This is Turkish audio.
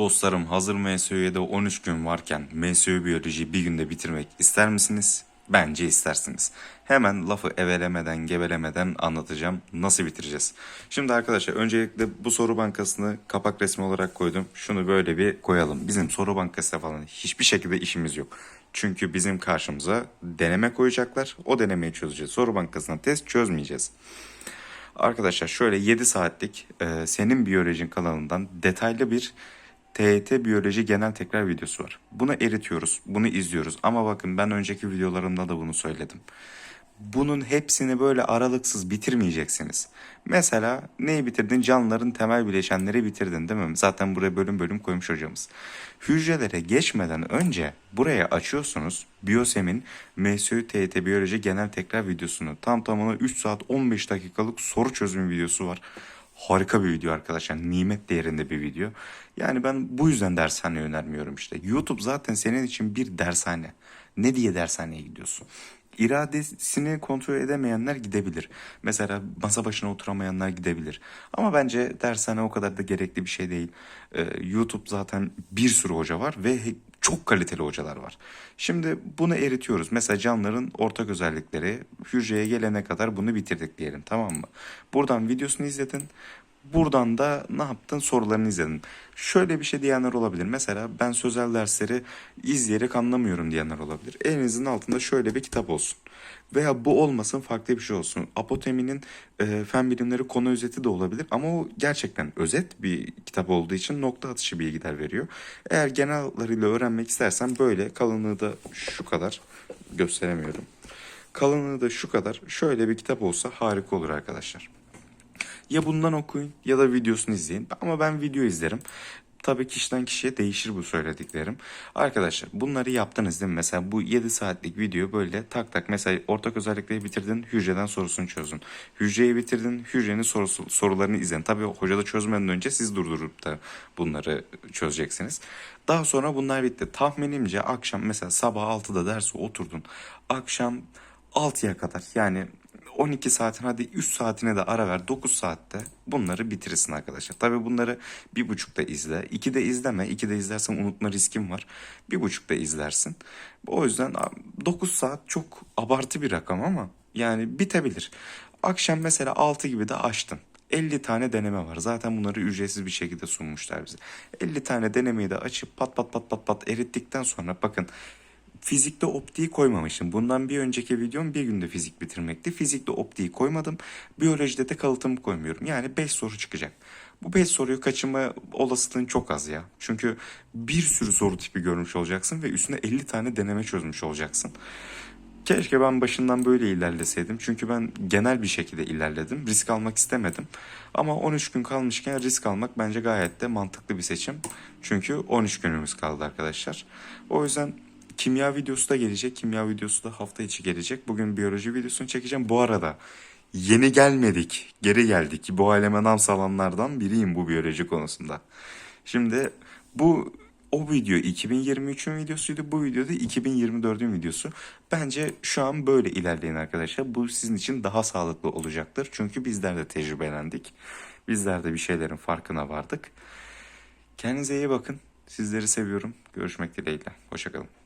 Dostlarım hazır MSÜ'ye de 13 gün varken MSÜ biyolojiyi bir günde bitirmek ister misiniz? Bence istersiniz. Hemen lafı evelemeden gevelemeden anlatacağım nasıl bitireceğiz. Şimdi arkadaşlar öncelikle bu soru bankasını kapak resmi olarak koydum. Şunu böyle bir koyalım. Bizim soru bankası falan hiçbir şekilde işimiz yok. Çünkü bizim karşımıza deneme koyacaklar. O denemeyi çözeceğiz. Soru bankasına test çözmeyeceğiz. Arkadaşlar şöyle 7 saatlik e, senin biyolojin kanalından detaylı bir TET biyoloji genel tekrar videosu var. Bunu eritiyoruz, bunu izliyoruz. Ama bakın ben önceki videolarımda da bunu söyledim. Bunun hepsini böyle aralıksız bitirmeyeceksiniz. Mesela neyi bitirdin? Canlıların temel bileşenleri bitirdin değil mi? Zaten buraya bölüm bölüm koymuş hocamız. Hücrelere geçmeden önce buraya açıyorsunuz. Biosem'in MSÜ TET Biyoloji Genel Tekrar videosunu. Tam tamına 3 saat 15 dakikalık soru çözüm videosu var. Harika bir video arkadaşlar. Nimet değerinde bir video. Yani ben bu yüzden dershane önermiyorum işte. YouTube zaten senin için bir dershane. Ne diye dershaneye gidiyorsun? İradesini kontrol edemeyenler gidebilir. Mesela masa başına oturamayanlar gidebilir. Ama bence dershane o kadar da gerekli bir şey değil. Ee, YouTube zaten bir sürü hoca var ve çok kaliteli hocalar var. Şimdi bunu eritiyoruz. Mesela canlıların ortak özellikleri hücreye gelene kadar bunu bitirdik diyelim tamam mı? Buradan videosunu izledin. Buradan da ne yaptın sorularını izledin. Şöyle bir şey diyenler olabilir. Mesela ben sözel dersleri izleyerek anlamıyorum diyenler olabilir. Elinizin altında şöyle bir kitap olsun. Veya bu olmasın farklı bir şey olsun. Apoteminin e, fen bilimleri konu özeti de olabilir. Ama o gerçekten özet bir kitap olduğu için nokta atışı bilgiler veriyor. Eğer genel öğrenmek istersen böyle kalınlığı da şu kadar gösteremiyorum. Kalınlığı da şu kadar şöyle bir kitap olsa harika olur arkadaşlar. Ya bundan okuyun ya da videosunu izleyin. Ama ben video izlerim. Tabii kişiden kişiye değişir bu söylediklerim. Arkadaşlar bunları yaptınız değil mi? Mesela bu 7 saatlik video böyle tak tak mesela ortak özellikleri bitirdin hücreden sorusunu çözün. Hücreyi bitirdin hücrenin sorusu, sorularını izleyin. Tabii hoca da çözmeden önce siz durdurup da bunları çözeceksiniz. Daha sonra bunlar bitti. Tahminimce akşam mesela sabah 6'da derse oturdun. Akşam 6'ya kadar yani 12 saatin hadi 3 saatine de ara ver 9 saatte bunları bitirirsin arkadaşlar. Tabi bunları bir buçukta izle. 2'de izleme. 2'de izlersen unutma riskim var. Bir buçukta izlersin. O yüzden 9 saat çok abartı bir rakam ama yani bitebilir. Akşam mesela 6 gibi de açtın. 50 tane deneme var. Zaten bunları ücretsiz bir şekilde sunmuşlar bize. 50 tane denemeyi de açıp pat pat pat pat pat erittikten sonra bakın Fizikte optiği koymamışım. Bundan bir önceki videom bir günde fizik bitirmekti. Fizikte optiği koymadım. Biyolojide de kalıtımı koymuyorum. Yani 5 soru çıkacak. Bu 5 soruyu kaçırma olasılığın çok az ya. Çünkü bir sürü soru tipi görmüş olacaksın ve üstüne 50 tane deneme çözmüş olacaksın. Keşke ben başından böyle ilerleseydim. Çünkü ben genel bir şekilde ilerledim. Risk almak istemedim. Ama 13 gün kalmışken risk almak bence gayet de mantıklı bir seçim. Çünkü 13 günümüz kaldı arkadaşlar. O yüzden kimya videosu da gelecek. Kimya videosu da hafta içi gelecek. Bugün biyoloji videosunu çekeceğim. Bu arada yeni gelmedik. Geri geldik. Bu aleme nam salanlardan biriyim bu biyoloji konusunda. Şimdi bu o video 2023'ün videosuydu. Bu videoda 2024'ün videosu. Bence şu an böyle ilerleyin arkadaşlar. Bu sizin için daha sağlıklı olacaktır. Çünkü bizler de tecrübelendik. Bizler de bir şeylerin farkına vardık. Kendinize iyi bakın. Sizleri seviyorum. Görüşmek dileğiyle. Hoşçakalın.